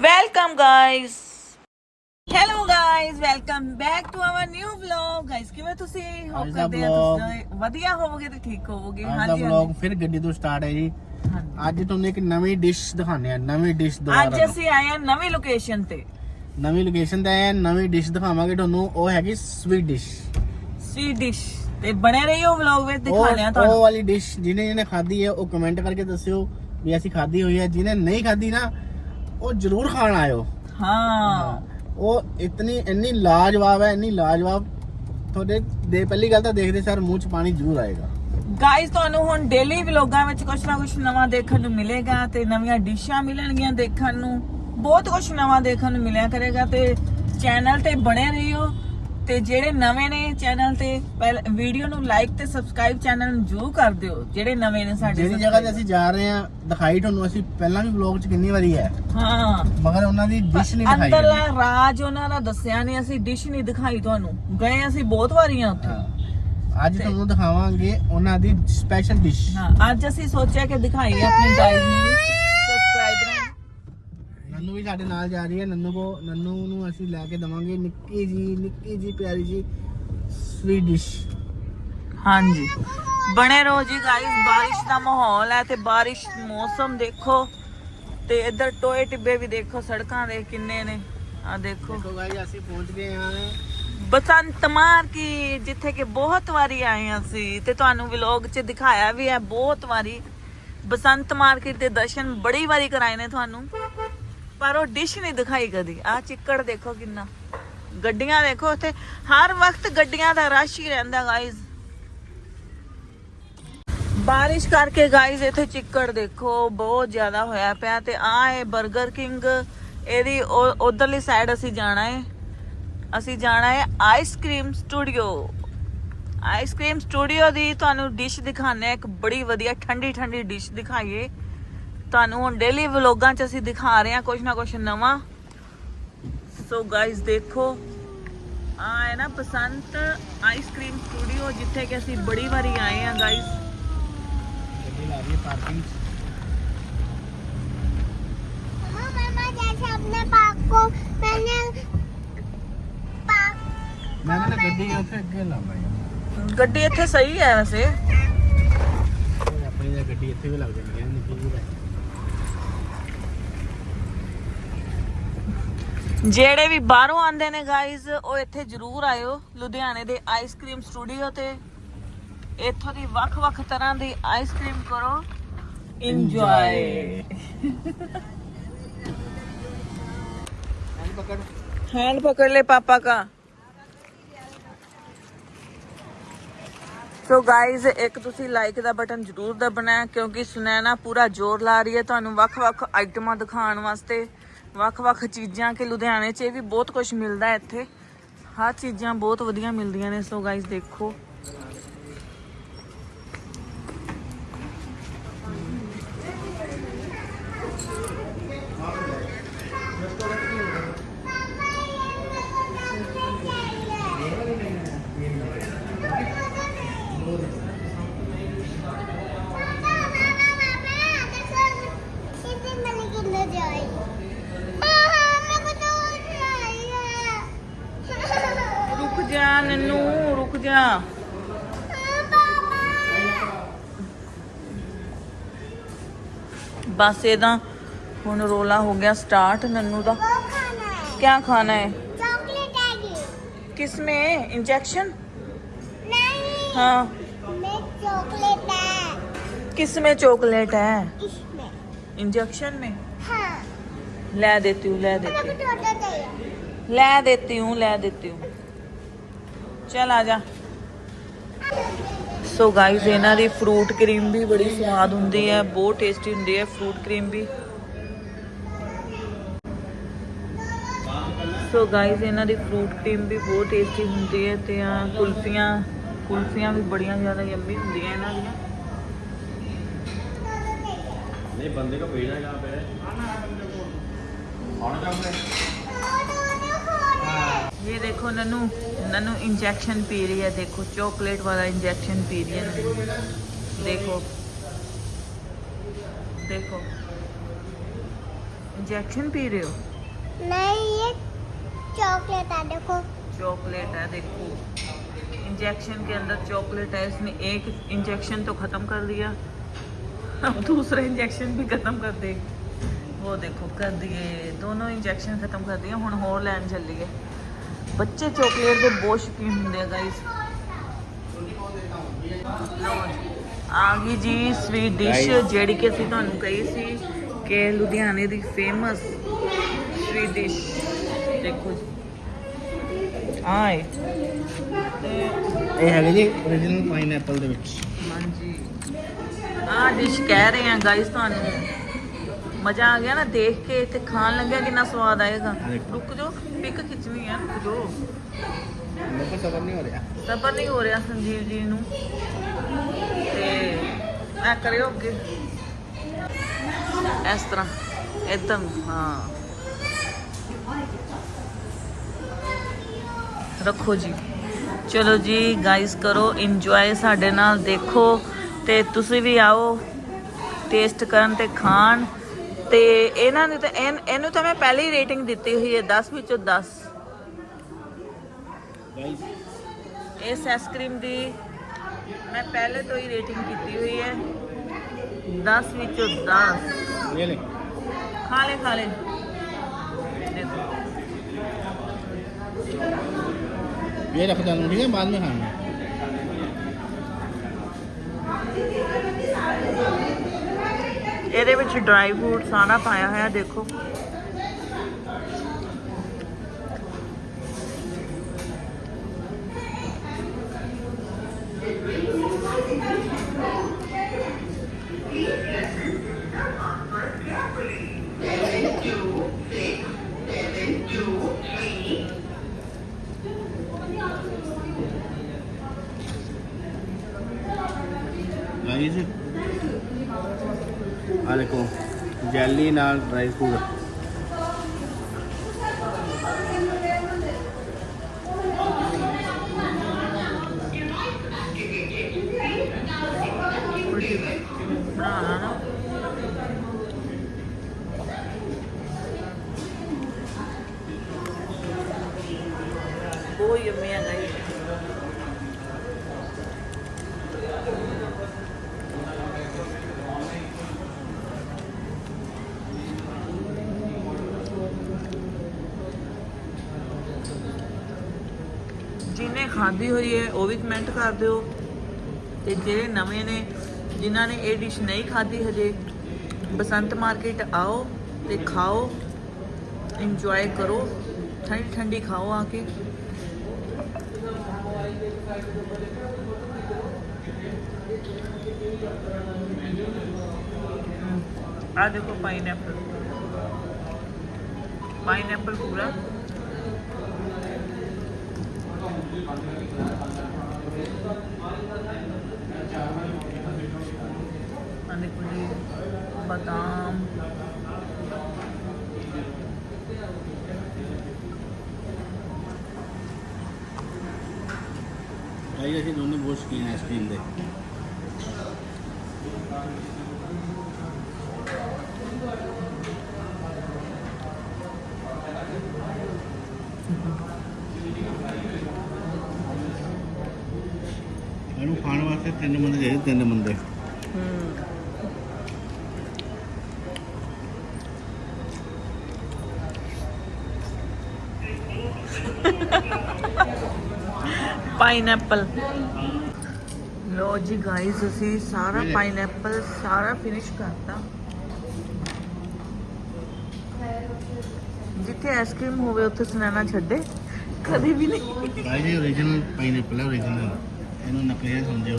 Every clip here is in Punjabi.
Welcome guys hello guys welcome back to our new vlog guys ਕਿਵੇਂ ਤੁਸੀਂ? ਹੋਪ ਅੱਜ ਦਾ ਕਰਦੇ ਆ vlog- ਤੁਸੀਂ ਵਧੀਆ ਹੋਵੋਗੇ ਤੇ ਠੀਕ ਹੋਵੋਗੇ? ਅੱਜ ਦਾ ਹਾਂਜੀ ਵਲੌਗ ਫਿਰ ਗੱਡੀ ਤੋਂ ਸਟਾਰਟ ਹੈ ਜੀ। ਹਾਂਜੀ। ਅੱਜ ਤੁਹਾਨੂੰ ਇੱਕ ਨਵੀਂ ਡਿਸ਼ ਦਿਖਾਣੇ ਆ ਨਵੀਂ ਡਿਸ਼ ਅੱਜ ਦੁਬਾਰਾ ਅਸੀਂ ਆਏ ਹਾਂ ਨਵੀਂ ਲੋਕੇਸ਼ਨ ਤੇ। ਨਵੀਂ ਲੋਕੇਸ਼ਨ ਤੇ ਆਏ ਆ ਨਵੀਂ ਡਿਸ਼ ਦਿਖਾਵਾਂਗੇ ਤੁਹਾਨੂੰ। ਉਹ ਹੈਗੀ ਸਵੀਟ ਡਿਸ਼ ਸਵੀਟ ਡਿਸ਼ ਤੇ ਬਣੇ ਰਹੀਓ ਵਲੌਗ ਵਿੱਚ ਦਿਖਾਣੇ ਆ ਉਹ ਤੁਹਾਨੂੰ। ਵਾਲੀ ਡਿਸ਼ ਜਿਹਨੇ ਜਿਹਨੇ ਖਾਧੀ ਹੈ ਉਹ ਕਮੈਂਟ ਕਰਕੇ ਦੱਸਿਓ ਵੀ ਅਸੀਂ ਖਾਧੀ ਹੋਈ ਹੈ। ਜਿਹਨੇ ਨਹੀਂ ਖਾਧੀ ਨਾ ਉਹ ਜ਼ਰੂਰ ਖਾਣ ਆਇਓ। ਹਾਂ। ਉਹ ਇਤਨੀ ਇੰਨੀ ਲਾਜਵਾਬ ਹੈ ਇੰਨੀ ਲਾਜਵਾਬ। ਤੁਹਾਡੇ ਦੇ ਪਹਿਲੀ ਗੱਲ ਤਾਂ ਦੇਖਦੇ ਸਰ ਮੂੰਹ 'ਚ ਪਾਣੀ ਜ਼ਰੂਰ ਆਏਗਾ। ਗਾਇਸ ਤੁਹਾਨੂੰ ਹੁਣ ਡੇਲੀ ਵਲੌਗਾਂ ਵਿੱਚ ਕੁਝ ਨਾ ਕੁਝ ਨਵਾਂ ਦੇਖਣ ਨੂੰ ਮਿਲੇਗਾ ਤੇ ਨਵੀਆਂ ਡਿਸ਼ਾਂ ਮਿਲਣਗੀਆਂ ਦੇਖਣ ਨੂੰ। ਬਹੁਤ ਕੁਝ ਨਵਾਂ ਦੇਖਣ ਨੂੰ ਮਿਲਿਆ ਕਰੇਗਾ ਤੇ ਚੈਨਲ ਤੇ ਬਣੇ ਰਹੀਓ। ਤੇ ਜਿਹੜੇ ਨਵੇਂ ਨੇ ਚੈਨਲ ਤੇ ਵੀਡੀਓ ਨੂੰ ਲਾਈਕ ਤੇ ਸਬਸਕ੍ਰਾਈਬ ਚੈਨਲ ਨੂੰ ਜ਼ਰੂਰ ਕਰ ਦਿਓ ਜਿਹੜੇ ਨਵੇਂ ਨੇ ਸਾਡੇ ਜਿਹੜੀ ਜਗ੍ਹਾ ਤੇ ਅਸੀਂ ਜਾ ਰਹੇ ਹਾਂ ਦਿਖਾਈ ਤੁਹਾਨੂੰ ਅਸੀਂ ਪਹਿਲਾਂ ਵੀ ਵਲੌਗ 'ਚ ਕਿੰਨੀ ਵਾਰੀ ਹੈ। ਹਾਂ। ਮਗਰ ਉਹਨਾਂ ਦੀ ਡਿਸ਼ ਨਹੀਂ ਦਿਖਾਈ ਅੰਦਰਲਾ ਰਾਜ ਉਹਨਾਂ ਦਾ ਦੱਸਿਆ ਨਹੀਂ ਅਸੀਂ ਡਿਸ਼ ਨਹੀਂ ਦਿਖਾਈ ਤੁਹਾਨੂੰ। ਗਏ ਅਸੀਂ ਬਹੁਤ ਵਾਰੀਆਂ ਉੱਥੇ। ਹਾਂ। ਅੱਜ ਤੁਹਾਨੂੰ ਦਿਖਾਵਾਂਗੇ ਉਹਨਾਂ ਦੀ ਸਪੈਸ਼ਲ ਡਿਸ਼ ਹਾਂ ਅੱਜ ਅਸੀਂ ਸੋਚਿਆ ਕਿ ਦਿਖਾਈਏ ਆਪਣੇ ਗਾਇਜ਼ ਨੂੰ। ਵੀ ਸਾਡੇ ਨਾਲ ਜਾ ਰਹੀ ਹੈ ਨੰਨੂ ਕੋ। ਨੰਨੂ ਨੂੰ ਅਸੀਂ ਲੈ ਕੇ ਦਵਾਂਗੇ ਨਿੱਕੀ ਜੀ ਨਿੱਕੀ ਜੀ ਪਿਆਰੀ ਜੀ ਸਵੀਟ ਡਿਸ਼ ਹਾਂਜੀ। ਬਣੇ ਰਹੋ ਜੀ ਗਾਇਸ ਬਾਰਿਸ਼ ਦਾ ਮਾਹੌਲ ਹੈ ਤੇ ਬਾਰਿਸ਼ ਮੌਸਮ ਦੇਖੋ ਤੇ ਇੱਧਰ ਟੋਏ ਟਿੱਬੇ ਵੀ ਦੇਖੋ ਸੜਕਾਂ ਦੇ ਕਿੰਨੇ ਨੇ। ਆ ਦੇਖੋ। ਦੇਖੋ ਗਾਇਸ ਅਸੀਂ ਪਹੁੰਚ ਗਏ ਹਾਂ। ਬਸੰਤ ਮਾਰਕੀ ਜਿੱਥੇ ਕਿ ਬਹੁਤ ਵਾਰੀ ਆਏ ਹਾਂ ਅਸੀਂ ਤੇ ਤੁਹਾਨੂੰ ਵਲੌਗ 'ਚ ਦਿਖਾਇਆ ਵੀ ਹੈ ਬਹੁਤ ਵਾਰੀ ਬਸੰਤ ਮਾਰਕੀਟ ਦੇ ਦਰਸ਼ਨ ਬੜੀ ਵਾਰੀ ਕਰਾਏ ਨੇ ਤੁਹਾਨੂੰ। ਪਰ ਉਹ ਡਿਸ਼ ਨਹੀਂ ਦਿਖਾਈ ਕਦੀ। ਆ ਚਿੱਕੜ ਦੇਖੋ ਕਿੰਨਾ। ਗੱਡੀਆਂ ਦੇਖੋ ਉੱਥੇ। ਹਰ ਵਕਤ ਗੱਡੀਆਂ ਦਾ ਰਸ਼ ਹੀ ਰਹਿੰਦਾ ਗਾਇਜ਼ ਬਾਰਿਸ਼ ਕਰਕੇ ਗਾਇਜ਼ ਇੱਥੇ ਚਿੱਕੜ ਦੇਖੋ, ਬਹੁਤ ਜ਼ਿਆਦਾ ਹੋਇਆ ਪਿਆ ਤੇ ਆ ਹੈ 버ਗਰ ਕਿੰਗ ਇਹਦੀ ਉਧਰਲੀ ਸਾਈਡ ਅਸੀਂ ਜਾਣਾ ਹੈ ਅਸੀਂ ਜਾਣਾ ਹੈ ice cream studio ice cream studio ਦੀ ਤੁਹਾਨੂੰ ਡਿਸ਼ ਦਿਖਾਣੇ ਇੱਕ ਬੜੀ ਵਧੀਆ ਠੰਡੀ ਠੰਡੀ ਡਿਸ਼ ਦਿਖਾਈਏ। ਤੁਹਾਨੂੰ ਹੁਣ ਡੇਲੀ ਵਲੋਗਾਂ 'ਚ ਅਸੀਂ ਦਿਖਾ ਰਹੇ ਹਾਂ ਕੁਝ ਨਾ ਕੁਝ ਨਵਾਂ। ਸੋ ਗਾਇਸ ਦੇਖੋ। ਆ ਹੈ ਨਾ ਪਸੰਤ ਆਈਸਕ੍ਰੀਮ ਸਟੂਡੀਓ ਜਿੱਥੇ ਕਿ ਅਸੀਂ ਬੜੀ ਵਾਰੀ ਆਏ ਆ ਗੱਡੀ ਲਾ ਰਹੀ ਪਾਰਕਿੰਗ ਗੱਡੀ ਇੱਥੇ ਸਹੀ ਹੈ ਵੈਸੇ। ਆਪਣੀ ਗੱਡੀ ਇੱਥੇ ਵੀ ਲੱਗ ਜਾਂਦੀ ਹੈ ਨਿੱਕੀ ਜਿਹੀ ਜਿਹੜੇ ਵੀ ਬਾਹਰੋਂ ਆਉਂਦੇ ਨੇ ਗਾਇਜ਼ ਉਹ ਇੱਥੇ ਜ਼ਰੂਰ ਆਇਓ। ਲੁਧਿਆਣੇ ਦੇ ਆਈਸਕ੍ਰੀਮ ਸਟੂਡੀਓ ਤੇ। ਇੱਥੋਂ ਦੀ ਵੱਖ-ਵੱਖ ਤਰ੍ਹਾਂ ਦੀ ਆਈਸਕ੍ਰੀਮ ਕਰੋ। ਇੰਜੋਏ ਹੈਂਡ ਪਕੜ ਲੈ ਪਾਪਾ ਕਾ। ਸੋ ਗਾਇਜ਼ ਇੱਕ ਤੁਸੀਂ ਲਾਈਕ ਦਾ ਬਟਨ ਜ਼ਰੂਰ ਦਬਣਾ ਕਿਉਂਕਿ ਸੁਨੈਣਾ ਪੂਰਾ ਜ਼ੋਰ ਲਾ ਰਹੀ ਹੈ। ਤੁਹਾਨੂੰ ਵੱਖ-ਵੱਖ ਆਈਟਮਾਂ ਦਿਖਾਉਣ ਵਾਸਤੇ। ਵੱਖ-ਵੱਖ ਚੀਜ਼ਾਂ ਕਿ ਲੁਧਿਆਣੇ 'ਚ ਵੀ ਬਹੁਤ ਕੁਝ ਮਿਲਦਾ ਇੱਥੇ। ਹਰ ਚੀਜ਼ਾਂ ਬਹੁਤ ਵਧੀਆ ਮਿਲਦੀਆਂ ਨੇ, ਸੋ ਗਾਇਜ਼ ਦੇਖੋ। ਬਸ ਇਹਦਾ ਹੁਣ ਰੋਲਾ ਹੋ ਗਿਆ ਸਟਾਰਟ ਨੰਨੂ ਦਾ वो खाना है क्या खाना है चॉकलेट आएगी किसमें इंजेक्शन नहीं हाँ में चॉकलेट है किस में चॉकलेट है इसमें इंजेक्शन में हाँ ले देती हूँ ले मेरे देती को हूँ छोटा चाहिए ले देती हूँ ले देती हूँ चल आ जा ਸੋ ਗਾਇਸ ਇਹਨਾਂ ਦੀ ਫਰੂਟ ਕਰੀਮ ਵੀ ਬੜੀ ਸਵਾਦ ਹੁੰਦੀ ਹੈ, ਬਹੁਤ ਟੇਸਟੀ ਹੁੰਦੀ ਹੈ ਫਰੂਟ ਕਰੀਮ ਵੀ। ਸੋ ਗਾਇਸ ਇਹਨਾਂ ਦੀ ਫਰੂਟ ਕਰੀਮ ਵੀ ਬਹੁਤ ਟੇਸਟੀ ਹੁੰਦੀ ਹੈ ਤੇ ਆ ਕੁਲਫੀਆਂ ਕੁਲਫੀਆਂ ਵੀ ਬੜੀਆਂ ਜ਼ਿਆਦਾ ਯੰਮੀ ਹੁੰਦੀਆਂ ਇਹਨਾਂ ਦੀਆਂ। ਨਹੀਂ, ਬੰਦੇ ਕੋ ਭੇਜਣਾ ਕਹਾਂ ਪੇ। ਆਣਾ ਬੰਦੇ ਕੋ ਆਉਣਾ ਚਾਹੁੰਦੇ? ननू ननू इंजेक्शन पी रही है देखो चॉकलेट वाला इंजेक्शन पी रही है नन्नू। देखो देखो इंजेक्शन पी रहे हो नहीं ये चॉकलेट है देखो चॉकलेट है देखो इंजेक्शन के अंदर चॉकलेट है इसने एक इंजेक्शन तो खत्म कर दिया अब दूसरा इंजेक्शन भी खत्म कर दे वो देखो कर दिए दोनों इंजेक्शन खत्म कर दिए ਹੁਣ ਹੋਰ ਲੈਣ ਚੱਲੀਏ ਬੱਚੇ ਚਾਕਲੇਟ ਦੇ ਬਹੁਤ ਸ਼ੌਕੀਨ ਹੁੰਦੇ ਆ ਗਾਇਸ ਆ ਗਈ ਜੀ ਸਵੀਟ ਡਿਸ਼. ਜਿਹੜੀ ਕਿ ਅਸੀਂ ਤੁਹਾਨੂੰ ਕਹੀ ਸੀ ਕਿ ਲੁਧਿਆਣੇ ਦੀ ਫੇਮਸ ਸਵੀਟ ਡਿਸ਼ ਦੇਖੋ ਜੀ। ਆਏ ਇਹ। ਹੈਗੇ ਜੀ origignal ਪਾਈਨਐਪਲ ਦੇ ਵਿੱਚ। ਹਾਂਜੀ। ਆਹ ਡਿਸ਼ ਕਹਿ ਰਹੇ ਆ ਗਾਇਸ ਤੁਹਾਨੂੰ। ਮਜ਼ਾ ਆ ਗਿਆ ਨਾ ਦੇਖ ਕੇ ਤੇ ਖਾਣ ਲੱਗਿਆ ਕਿੰਨਾ ਸਵਾਦ ਆਏਗਾ। ਰੁਕ ਜਾਓ ਪਿਕ ਖਿੱਚਣੀ ਹੈ ਰੁਕ ਜਾਓ। ਸਬਰ ਨਹੀਂ ਹੋ ਰਿਹਾ। ਸਬਰ ਨਹੀਂ ਹੋ ਰਿਹਾ ਸੰਜੀਵ ਜੀ ਨੂੰ। ਤੇ ਐ ਕਰਿਓ ਅੱਗੇ। ਇਸ ਤਰ੍ਹਾਂ ਇਦਾਂ ਹਾਂ। ਰੱਖੋ ਜੀ। ਚਲੋ ਜੀ ਗਾਇਸ ਕਰੋ ਇੰਜੋਏ ਸਾਡੇ ਨਾਲ ਦੇਖੋ। ਤੇ ਤੁਸੀਂ ਵੀ ਆਓ ਟੇਸਟ ਕਰਨ ਤੇ ਖਾਣ। ਤੇ ਇਹਨਾਂ ਨੇ ਤਾਂ ਇਹਨ- ਇਹਨੂੰ ਤਾਂ ਮੈਂ ਪਹਿਲੇ ਹੀ ਰੇਟਿੰਗ ਦਿੱਤੀ ਹੋਈ ਹੈ 10 ਵਿੱਚੋਂ 10 ਗਾਈਸ ਇਸ ਆਈਸਕ੍ਰੀਮ ਦੀ ਮੈਂ ਪਹਿਲੇ ਤੋਂ ਹੀ ਰੇਟਿੰਗ ਕੀਤੀ ਹੋਈ ਹੈ 10 ਵਿੱਚੋਂ 10 ਇਹ ਲੈ ਖਾ ਲੈ ਖਾ ਲੈ ਦੇਖੋ ये रख डालूंगा ठीक है बाद में खाना ਇਹਦੇ ਵਿੱਚ ਡਰਾਈ ਫਰੂਟ ਸਾਰਾ ਪਾਇਆ ਹੋਇਆ ਦੇਖੋ ਗਾਈਸ ਆ ਦੇਖੋ ਜੈਲੀ ਨਾਲ ਡਰਾਈ ਫਰੂਟ ਬਣਾਉਣਾ ਨਾ ਬਹੁਤ ਯੰਮੀ ਆ ਗਾਇਸ ਜਿਹਨੇ ਖਾਧੀ ਹੋਈ ਹੈ, ਉਹ ਵੀ ਕਮੈਂਟ ਕਰ ਦਿਓ। ਤੇ ਜਿਹੜੇ ਨਵੇਂ ਨੇ, ਜਿਨ੍ਹਾਂ ਨੇ ਇਹ ਡਿਸ਼ ਨਹੀਂ ਖਾਧੀ ਹਜੇ, ਬਸੰਤ ਮਾਰਕੀਟ ਆਓ ਤੇ ਖਾਓ ਇੰਜੋਏ ਕਰੋ, ਠੰਡੀ ਠੰਡੀ ਖਾਓ ਆ ਕੇ। ਆ ਦੇਖੋ ਪਾਈਨਐਪਲ ਪਾਈਨਐਪਲ ਪੂਰਾ। ਆ ਦੇਖੋ ਜੀ ਬਦਾਮ ਗਾਈਸ ਅਸੀਂ ਦੋਨੇ ਬਹੁਤ ਸ਼ੌਕੀਨ ਹੈ ਆਈਸਕ੍ਰੀਮ ਦੇ ਇਹਨੂੰ ਵਾਸਤੇ ਤਿੰਨ ਬੰਦੇ ਚਾਹੀਦੇ ਤਿੰਨ ਬੰਦੇ ਪਾਈਨਐਪਲ ਲੋ ਜੀ ਗਾਇਸ ਅਸੀਂ ਸਾਰਾ ਪਾਈਨਐਪਲ ਸਾਰਾ ਫਿਨਿਸ਼ ਕਰਤਾ। ਜਿੱਥੇ ਆਈਸਕ੍ਰੀਮ ਹੋਵੇ ਉੱਥੇ ਸੁਨੈਣਾ ਛੱਡੇ। ਕਦੇ ਵੀ ਨਹੀਂ। ਗਾਈਸ ਇਹ origignal ਹੈ origignal ਇਹਨੂੰ ਨਕਲੀ ਸਮਝਿਓ।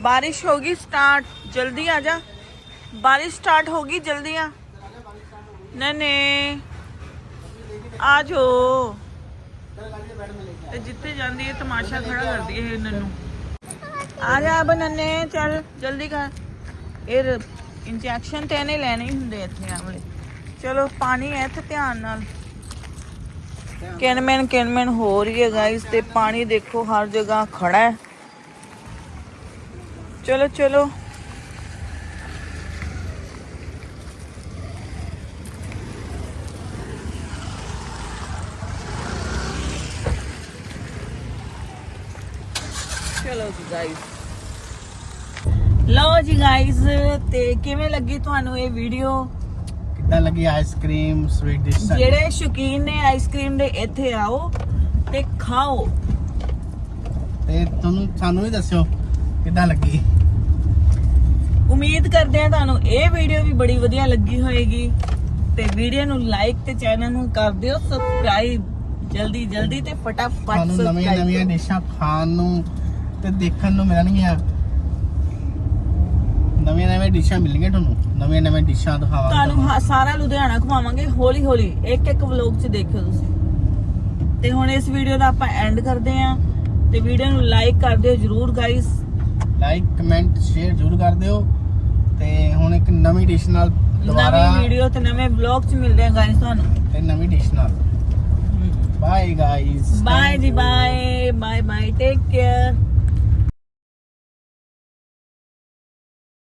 ਬਾਰਿਸ਼ ਹੋਗੀ ਸਟਾਰਟ ਜਲਦੀ ਆ ਜਾ ਬਾਰਿਸ਼ ਸਟਾਰਟ ਹੋਗੀ ਜਲਦੀ ਆ ਨਨੇ ਆ ਜੋ चल गाड़ी में बैठ में लेके ਤੇ ਜਿੱਥੇ ਜਾਂਦੀ ਹੈ ਤਮਾਸ਼ਾ ਖੜਾ ਕਰਦੀ ਹੈ ਇਹਨਾਂ ਨੂੰ ਆ ਜਾ ਬਨੰਨੇ ਚੱਲ ਜਲਦੀ ਕਰ ਇਹ ਇੰਜੈਕਸ਼ਨ ਤੇ ਇਹਨੇ ਲੈਣੇ ਹੀ ਹੁੰਦੇ ਇੱਥੇ ਆ ਵਾਲੇ ਚਲੋ ਪਾਣੀ ਹੈ ਇੱਥੇ ਧਿਆਨ ਨਾਲ ਕਿਨਮੈਨ ਕਿਨਮੈਨ ਹੋ ਰਹੀ ਹੈ ਗਾਇਸ ਤੇ ਪਾਣੀ ਦੇਖੋ ਹਰ ਜਗ੍ਹਾ ਖੜਾ ਹੈ ਚਲੋ ਚਲੋ। ਚਲੋ ਜੀ ਗਾਇਸ ਲਓ ਜੀ ਗਾਇਸ ਤੇ ਕਿਵੇਂ ਲੱਗੀ ਤੁਹਾਨੂੰ ਇਹ ਵੀਡੀਓ ਕਿੱਦਾਂ ਲੱਗੀ ਆਈਸਕ੍ਰੀਮ ਸਵੀਟ ਡਿਸ਼ ਜਿਹੜੇ ਸ਼ੌਕੀਨ ਨੇ ਆਈਸਕ੍ਰੀਮ ਦੇ ਇੱਥੇ ਆਓ ਤੇ ਖਾਓ। ਤੇ ਤੁਹਾਨੂੰ ਸਾਨੂੰ ਵੀ ਦੱਸਿਓ ਕਿੱਦਾਂ ਲੱਗੀ? ਉਮੀਦ ਕਰਦੇ ਹਾਂ ਤੁਹਾਨੂੰ ਇਹ ਵੀਡੀਓ ਵੀ ਬੜੀ ਵਧੀਆ ਲੱਗੀ ਹੋਏਗੀ। ਤੇ ਵੀਡੀਓ ਨੂੰ ਲਾਈਕ ਤੇ ਚੈਨਲ ਨੂੰ ਕਰ ਦਿਓ ਸਬਸਕ੍ਰਾਈਬ ਜਲਦੀ ਜਲਦੀ ਤੇ ਫਟਾਫਟ ਤੁਹਾਨੂੰ ਨਵੀਆਂ ਨਵੀਆਂ। ਡਿਸ਼ਾਂ ਖਾਣ ਨੂੰ ਤੇ ਦੇਖਣ ਨੂੰ ਮਿਲਣਗੀਆਂ। ਨਵੀਆਂ ਨਵੀਆਂ ਡਿਸ਼ਾਂ ਮਿਲਣਗੀਆਂ ਤੁਹਾਨੂੰ। ਨਵੀਆਂ ਨਵੀਆਂ ਡਿਸ਼ਾਂ ਦਿਖਾਵਾਂਗੇ ਤੁਹਾਨੂੰ ਹਾ- ਸਾਰਾ ਲੁਧਿਆਣਾ ਘੁਮਾਵਾਂਗੇ ਹੌਲੀ ਹੌਲੀ ਇੱਕ ਇੱਕ ਵਲੌਗ 'ਚ ਦੇਖਿਓ ਤੁਸੀਂ। ਤੇ ਹੁਣ ਇਸ ਵੀਡੀਓ ਦਾ ਆਪਾਂ ਐਂਡ ਕਰਦੇ ਆਂ ਤੇ ਵੀਡੀਓ ਨੂੰ ਲਾਈਕ ਕਰ ਦਿਓ ਜਰੂਰ ਗਾਇਸ ਲਾਈਕ ਕਮੈਂਟ ਸ਼ੇਅਰ ਜ਼ਰੂਰ ਕਰ ਦਿਓ। ਤੇ ਹੁਣ ਇੱਕ ਨਵੀਂ ਡਿਸ਼ ਨਾਲ ਦੁਬਾਰਾ ਨਵੀਂ ਵੀਡੀਓ ਤੇ ਨਵੇਂ ਵਲੌਗ 'ਚ ਮਿਲਦੇ ਆ ਗਾਇਸ ਤੁਹਾਨੂੰ। ਤੇ ਨਵੀਂ ਡਿਸ਼ ਨਾਲ। ਬਾਏ ਗਾਇਸ ਬਾਏ ਜੀ bye bye bye take care